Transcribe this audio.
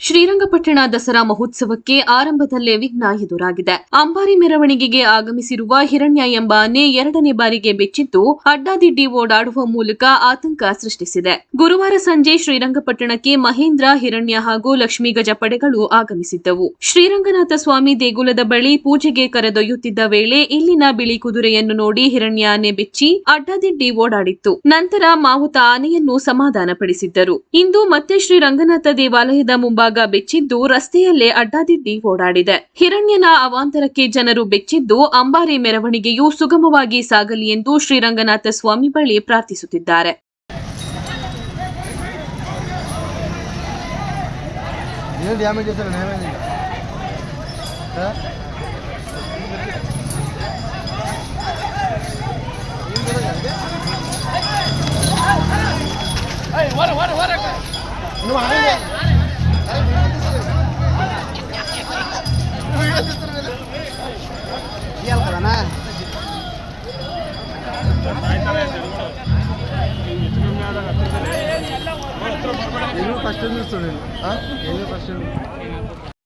ಶ್ರೀರಂಗಪಟ್ಟಣ ದಸರಾ ಮಹೋತ್ಸವಕ್ಕೆ ಆರಂಭದಲ್ಲೇ ವಿಘ್ನ ಎದುರಾಗಿದೆ. ಅಂಬಾರಿ ಮೆರವಣಿಗೆಗೆ ಆಗಮಿಸಿರುವ ಹಿರಣ್ಯ ಎಂಬ ಆನೆ ಎರಡನೇ ಬಾರಿಗೆ ಬೆಚ್ಚಿದ್ದು ಅಡ್ಡಾದಿಡ್ಡಿ ಓಡಾಡುವ ಮೂಲಕ ಆತಂಕ ಸೃಷ್ಟಿಸಿದೆ. ಗುರುವಾರ ಸಂಜೆ ಶ್ರೀರಂಗಪಟ್ಟಣಕ್ಕೆ ಮಹೇಂದ್ರ, ಹಿರಣ್ಯ ಹಾಗೂ ಲಕ್ಷ್ಮೀ ಗಜ ಪಡೆಗಳು ಆಗಮಿಸಿದ್ದವು. ಶ್ರೀರಂಗನಾಥ ಸ್ವಾಮಿ ದೇಗುಲದ ಬಳಿ ಪೂಜೆಗೆ ಕರೆದೊಯ್ಯುತ್ತಿದ್ದ ವೇಳೆ ಇಲ್ಲಿನ ಬಿಳಿ ಕುದುರೆಯನ್ನು ನೋಡಿ ಹಿರಣ್ಯ ಆನೆ ಬೆಚ್ಚಿ ಅಡ್ಡಾದಿಡ್ಡಿ ಓಡಾಡಿತ್ತು ನಂತರ ಮಾವುತ ಆನೆಯನ್ನು ಸಮಾಧಾನಪಡಿಸಿದ್ದರು. ಇಂದು ಮತ್ತೆ ಶ್ರೀರಂಗನಾಥ ದೇವಾಲಯದ ಮುಂಭಾಗ ಬೆಚ್ಚಿದ್ದು ರಸ್ತೆಯಲ್ಲೇ ಅಡ್ಡಾದಿಡ್ಡಿ ಓಡಾಡಿದೆ. ಹಿರಣ್ಯನ ಅವಾಂತರಕ್ಕೆ ಜನರು ಬೆಚ್ಚಿದ್ದು ಅಂಬಾರಿ ಮೆರವಣಿಗೆಯು ಸುಗಮವಾಗಿ ಸಾಗಲಿ ಎಂದು ಶ್ರೀರಂಗನಾಥ ಸ್ವಾಮಿ ಬಳಿ ಪ್ರಾರ್ಥಿಸುತ್ತಿದ್ದಾರೆ. ಏನು ಡ್ಯಾಮೇಜ್ ಸರ್ నేను ఫస్ట్ చూస్తున్నాను నేను? ఫస్ట్